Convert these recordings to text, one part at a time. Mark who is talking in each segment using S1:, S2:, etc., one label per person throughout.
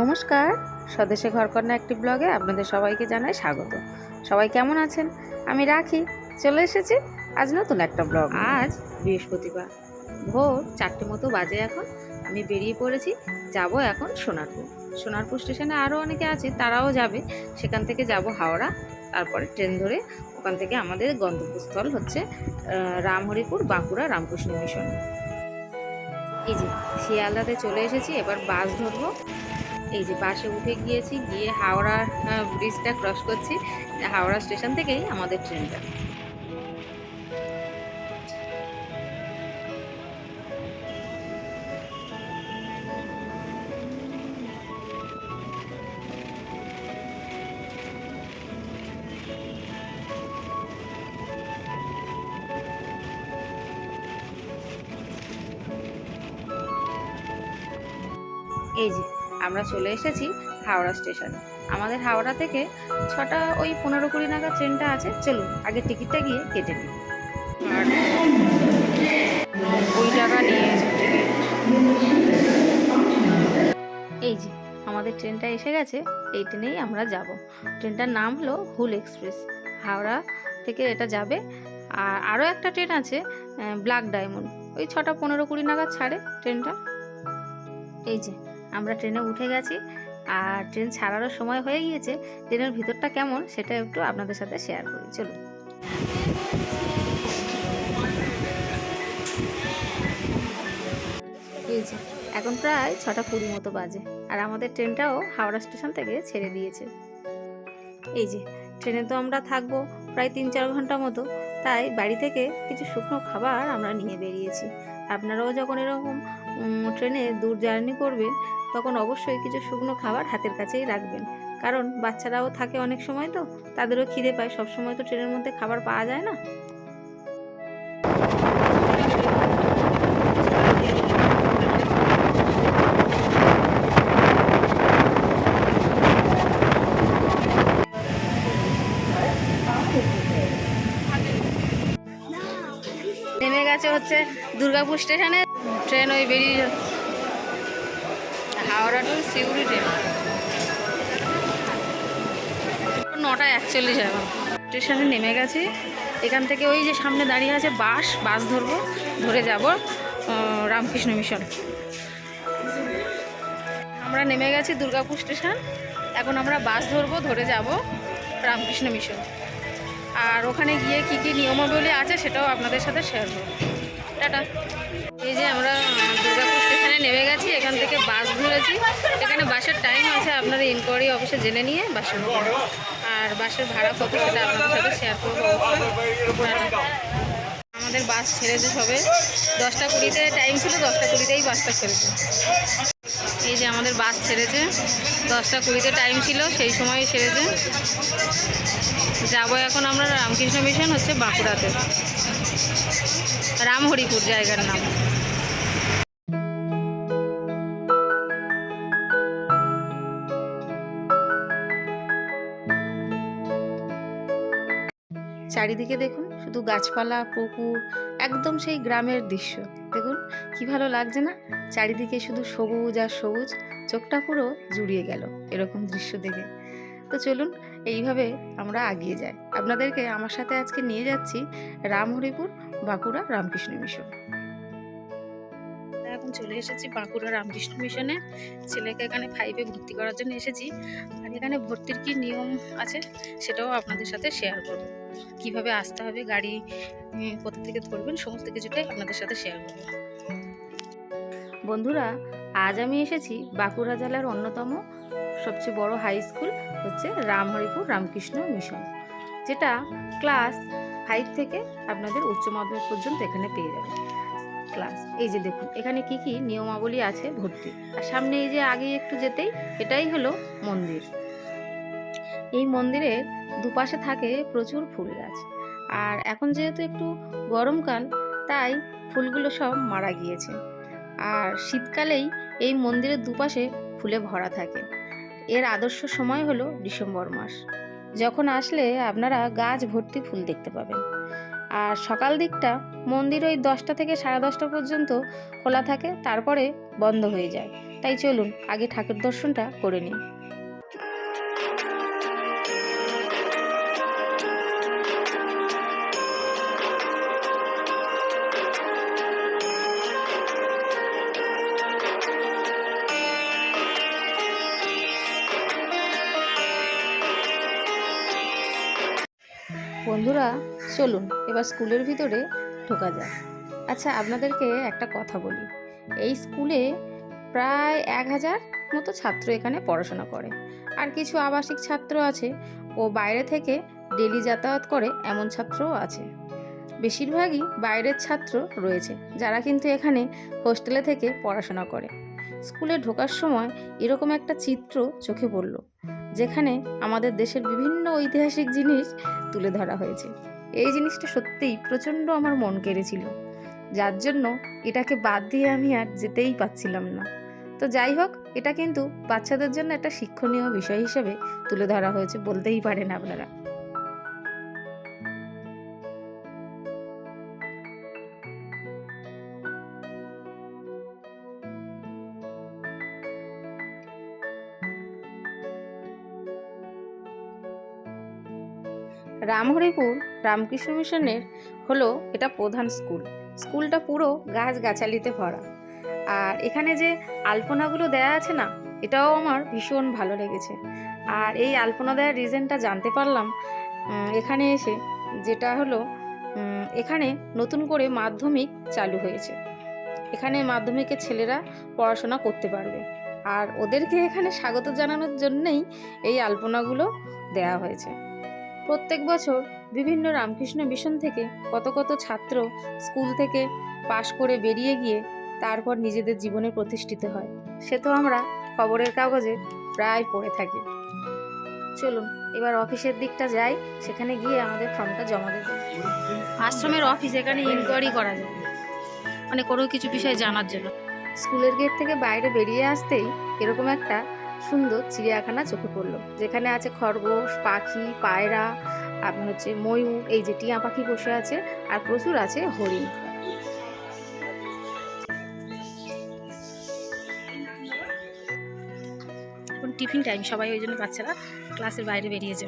S1: নমস্কার। স্বদেশে ঘরকন্যা একটি ব্লগে আপনাদের সবাইকে জানাই স্বাগত। সবাই কেমন আছেন? আমি রাখি। চলে এসেছি আজ নতুন একটা ব্লগ আজ বৃহস্পতিবার। ভোর চারটে মতো বাজে এখন। আমি বেরিয়ে পড়েছি। যাব এখন সোনারপুর। সোনারপুর স্টেশনে আরও অনেকে আছে, তারাও যাবে। সেখান থেকে যাব হাওড়া। তারপরে ট্রেন ধরে ওখান থেকে আমাদের গন্তব্যস্থল হচ্ছে রামহরিপুর বাঁকুড়া রামকৃষ্ণ মিশন। এই যে শিয়ালদাতে চলে এসেছি। এবার বাস ধরবো। এই যে বাসে উঠে গিয়েছি, গিয়ে হাওড়া ব্রিজটা ক্রস করছি। হাওড়া স্টেশন থেকেই আমাদের ট্রেনটা আমরা চলে এসেছি হাওড়া স্টেশনে। আমাদের হাওড়া থেকে ছটা ওই পনেরো কুড়ি নাগাদ ট্রেনটা আছে। চলুন, আগে টিকিটটা গিয়ে কেটে নিই। আর কুড়ি টাকা নিয়ে এই যে, আমাদের ট্রেনটা এসে গেছে। এই ট্রেনেই আমরা যাব। ট্রেনটার নাম হলো হুল এক্সপ্রেস। হাওড়া থেকে এটা যাবে। আর আরও একটা ট্রেন আছে ব্ল্যাক ডায়মন্ড। ওই ছটা পনেরো কুড়ি নাগাদ ছাড়ে ট্রেনটা। এই যে আমরা ট্রেনে উঠে গেছি আর ট্রেন ছাড়ারও সময় হয়ে গিয়েছে। ট্রেনের ভিতরটা কেমন সেটা একটু আপনাদের সাথে শেয়ার করি, চলুন। এখন প্রায় ছটা কুড়ি মতো বাজে আর আমাদের ট্রেনটাও হাওড়া স্টেশন থেকে ছেড়ে দিয়েছে। এই যে, ট্রেনে তো আমরা থাকব প্রায় তিন চার ঘণ্টা মতো, তাই বাড়ি থেকে কিছু শুকনো খাবার আমরা নিয়ে বেরিয়েছি। আপনারাও যখন এরকম ট্রেনে দূর জার্নি করবেন, তখন অবশ্যই কিছু শুকনো খাবার হাতের কাছেই রাখবেন। কারণ বাচ্চারাও থাকে অনেক সময় তো, তাদেরও খিদে পায়। সব সময় তো ট্রেনের মধ্যে খাবার পাওয়া যায় না। গেছে হচ্ছে দুর্গাপুর স্টেশনে। ট্রেন ওই বেরিয়ে হাওড়া টু সিউড়ি ট্রেন। নটা একচল্লিশ এখন। স্টেশনে নেমে গেছি। এখান থেকে ওই যে সামনে দাঁড়িয়ে আছে বাস বাস ধরবো, ধরে যাব রামকৃষ্ণ মিশন। আমরা নেমে গেছি দুর্গাপুর স্টেশন। এখন আমরা বাস ধরবো, ধরে যাব রামকৃষ্ণ মিশন। আর ওখানে গিয়ে কি কি নিয়মাবলী আছে সেটাও আপনাদের সাথে শেয়ার করব। টাটা। এই যে আমরা দুর্গাপুর স্টেশনে নেমে গেছি, এখান থেকে বাস ধরেছি। এখানে বাসের টাইম আছে, আপনারা ইনকোয়ারি অফিসে জেনে নিয়ে বাসের আর বাসের ভাড়া কত সেটা আপনাদের সাথে শেয়ার করব আমাদের বাস ছেড়েছে সবে। দশটা কুড়িতে টাইম ছিল, দশটা কুড়িতেই বাসটা ছেড়েছে। এই যে আমাদের বাস ছেড়েছে, দশটা কুড়িতে টাইম ছিল, সেই সময় ছেড়েছে। যাব এখন আমরা রামকৃষ্ণ মিশন হচ্ছে বাঁকুড়াতে। রামহরিপুর জায়গার নাম। চারিদিকে দেখুন, শুধু গাছপালা, পুকুর, একদম সেই গ্রামের দৃশ্য। দেখুন, কি ভালো লাগছে না? চারিদিকে শুধু সবুজ আর সবুজ, চোখটা পুরো জুড়িয়ে গেল এরকম দৃশ্য দেখে। তো চলুন, এইভাবে আমরা এগিয়ে যাই। আপনাদেরকে আমার সাথে আজকে নিয়ে যাচ্ছি রামহরিপুর বাঁকুড়া রামকৃষ্ণ মিশন। এখন চলে এসেছি বাঁকুড়া রামকৃষ্ণ মিশনে। ছেলেকে এখানে ফাইভে ভর্তি করার জন্য এসেছি। আর এখানে ভর্তির কি নিয়ম আছে সেটাও আপনাদের সাথে শেয়ার করব। কীভাবে আসতে হবে, গাড়ি কোথা থেকে ধরবেন, সমস্ত কিছুটাই আপনাদের সাথে শেয়ার করব। বন্ধুরা, আজ আমি এসেছি বাঁকুড়া জেলার অন্যতম সবচেয়ে বড় হাই স্কুল হচ্ছে রামহরিপুর রামকৃষ্ণ মিশন যেটা ক্লাস ফাইভ থেকে আপনাদের উচ্চ মাধ্যমিক পর্যন্ত এখানে পেয়ে যাবেন। ক্লাস এই যে দেখুন, এখানে কি কি নিয়মাবলী আছে ভর্তি। আর সামনে এই যে আগে একটু যেতেই, এটাই হলো মন্দির। এই মন্দিরের দুপাশে থাকে প্রচুর ফুল গাছ। আর এখন যেহেতু একটু গরমকাল তাই ফুলগুলো সব মারা গিয়েছে। আর শীতকালেই এই মন্দিরের দুপাশে ফুলে ভরা থাকে। এর আদর্শ সময় হলো ডিসেম্বর মাস। যখন আসলে আপনারা গাছ ভর্তি ফুল দেখতে পাবেন। আর সকাল দিকটা মন্দির ওই দশটা থেকে সাড়ে দশটা পর্যন্ত খোলা থাকে, তারপরে বন্ধ হয়ে যায়। তাই চলুন আগে ঠাকুর দর্শনটা করে নিই। বন্ধুরা, চলুন, এবার স্কুলের ভিতরে ঢোকা যাক। আচ্ছা আপনাদেরকে একটা কথা বলি। এই স্কুলে প্রায় এক হাজার মতো ছাত্র এখানে পড়াশোনা করে। আর কিছু আবাসিক ছাত্র আছে, ও বাইরে থেকে ডেলি যাতায়াত করে এমন ছাত্রও আছে। বেশিরভাগই বাইরের ছাত্র রয়েছে, যারা কিন্তু এখানে হোস্টেলে থেকে পড়াশোনা করে। স্কুলে ঢোকার সময় এরকম একটা চিত্র চোখে পড়ল। যেখানে আমাদের দেশের বিভিন্ন ঐতিহাসিক জিনিস তুলে ধরা হয়েছে। এই জিনিসটা সত্যিই প্রচণ্ড আমার মন কেড়েছিল। যার জন্য এটাকে বাদ দিয়ে আমি আর যেতেই পাচ্ছিলাম না। তো যাই হোক, এটা কিন্তু বাচ্চাদের জন্য একটা শিক্ষণীয় বিষয় হিসেবে তুলে ধরা হয়েছে বলতেই পারেন আপনারা। রামহরিপুর রামকৃষ্ণ মিশনের হলো এটা প্রধান স্কুল। স্কুলটা পুরো গাছ গাছালিতে ভরা। আর এখানে যে আলপনাগুলো দেয়া আছে না, এটাও আমার ভীষণ ভালো লেগেছে। আর এই আলপনা দেওয়ার রিজনটা জানতে পারলাম এখানে এসে যেটা হলো এখানে নতুন করে মাধ্যমিক চালু হয়েছে। এখানে মাধ্যমিকের ছেলেরা পড়াশোনা করতে পারবে। আর ওদেরকে এখানে স্বাগত জানানোর জন্যেই এই আলপনাগুলো দেয়া হয়েছে। প্রত্যেক বছর বিভিন্ন রামকৃষ্ণ মিশন থেকে কত কত ছাত্র স্কুল থেকে পাশ করে বেরিয়ে গিয়ে তারপর নিজেদের জীবনে প্রতিষ্ঠিত হয়। সে তো আমরা খবরের কাগজে প্রায় পড়ে থাকি। চলুন, এবার অফিসের দিকটা যাই, সেখানে গিয়ে আমাদের ফর্মটা জমা দেবো। আশ্রমের অফিস এখানে ইনকোয়ারি করা যায়। মানে কোনো কিছু বিষয়ে জানার জন্য। স্কুলের গেট থেকে বাইরে বেরিয়ে আসতেই এরকম একটা সুন্দর চিড়িয়াখানা চোখে পড়ল। যেখানে আছে খরগোশ, পাখি, পায়রা আপনার হচ্ছে ময়ূর, এই যে টিয়া পাখি বসে আছে আর প্রচুর আছে হরিণ। টিফিন টাইম সবাই ওই জন্য বাচ্চারা ক্লাসের বাইরে বেরিয়েছে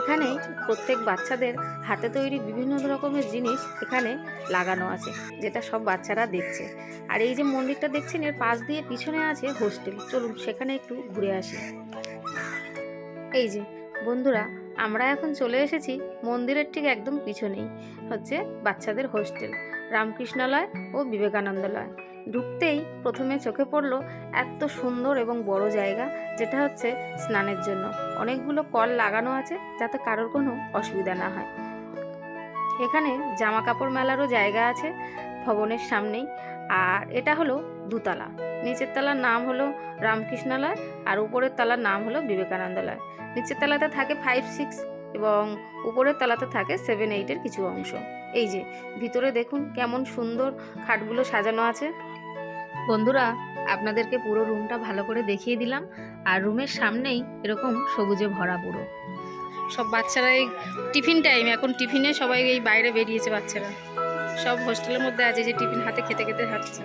S1: এখানে প্রত্যেক বাচ্চাদের হাতে তৈরি বিভিন্ন রকমের জিনিস এখানে লাগানো আছে, যেটা সব বাচ্চারা দেখছে। আর এই যে মন্দিরটা দেখছেন, এর পাশ দিয়ে পিছনে আছে হোস্টেল। চলুন সেখানে একটু ঘুরে আসি। এই যে বন্ধুরা, আমরা এখন চলে এসেছি মন্দিরের ঠিক একদম পিছনেই, হচ্ছে বাচ্চাদের হোস্টেল, রামকৃষ্ণালয় ও বিবেকানন্দলয়। ঢুকতেই প্রথমে চোখে পড়ল এত সুন্দর এবং বড় জায়গা, যেটা হচ্ছে স্নানের জন্য। অনেকগুলো কল লাগানো আছে যাতে কারোর কোনো অসুবিধা না হয়। এখানে জামা কাপড় মেলারও জায়গা আছে ভবনের সামনেই। আর এটা হলো দুতলা। নিচের তলার নাম হলো রামকৃষ্ণালয় আর উপরের তলার নাম হলো বিবেকানন্দলয়। নিচের তলাতে থাকে ফাইভ সিক্স এবং উপরের তলাতে থাকে সেভেন এইটের কিছু অংশ। এই যে, ভিতরে দেখুন কেমন সুন্দর খাটগুলো সাজানো আছে। বন্ধুরা, আপনাদেরকে পুরো রুমটা ভালো করে দেখিয়ে দিলাম। আর রুমের সামনেই এরকম সবুজে ভরা পুরো। সব বাচ্চারা এই টিফিন টাইম, এখন টিফিনে সবাই এই বাইরে বেরিয়েছে বাচ্চারা। সব হোস্টেলের মধ্যে আছে যে টিফিন হাতে খেতে খেতে হাঁটছে।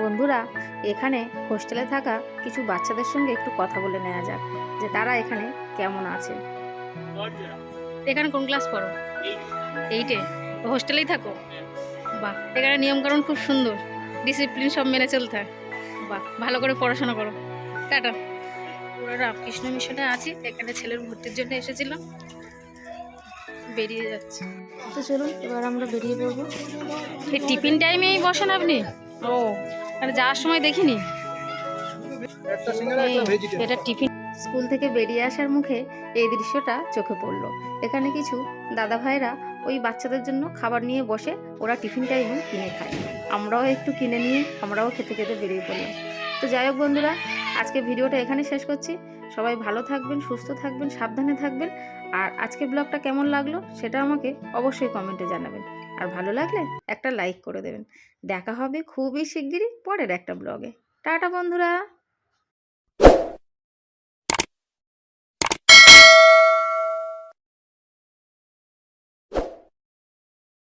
S1: বন্ধুরা, এখানে হোস্টেলে থাকা কিছু বাচ্চাদের সঙ্গে একটু কথা বলে নেওয়া যাক, যে তারা এখানে কেমন আছে। এখানে কোন ক্লাস পড়ো? এইটে হোস্টেলেই থাকো? বাহ, এখানে নিয়মকানুন খুব সুন্দর। ডিসিপ্লিন সব মেনে চলতে হয়। বাহ ভালো করে পড়াশোনা করো। টাটা। পুরো রামকৃষ্ণ মিশনে আছি এখানে ছেলের ভর্তির জন্য এসেছিলাম। বেরিয়ে যাচ্ছে। তো চলুন এবার আমরা বেরিয়ে পড়ব। এই টিফিন টাইমেই বসেন আপনি। ও আর যাওয়ার সময় দেখিনি। এটা টিফিন স্কুল থেকে বেরিয়ে আসার মুখে এই দৃশ্যটা চোখে পড়ল। এখানে কিছু দাদা ভাইরা ওই বাচ্চাদের জন্য খাবার নিয়ে বসে ওরা টিফিন টাইমে কিনে খায়। আমরাও একটু কিনে নিয়ে আমরাও খেতে খেতে বেরিয়ে পড়লাম। তো যাই হোক বন্ধুরা, আজকে ভিডিওটা এখানে শেষ করছি। সবাই ভালো থাকবেন, সুস্থ থাকবেন, সাবধানে থাকবেন। আর আজকে ব্লগটা কেমন লাগল সেটা আমাকে অবশ্যই কমেন্টে জানাবেন। আর ভালো লাগলে একটা লাইক করে দেবেন। দেখা হবে খুবই শিগগিরই পরের একটা ব্লগে। টাটা বন্ধুরা!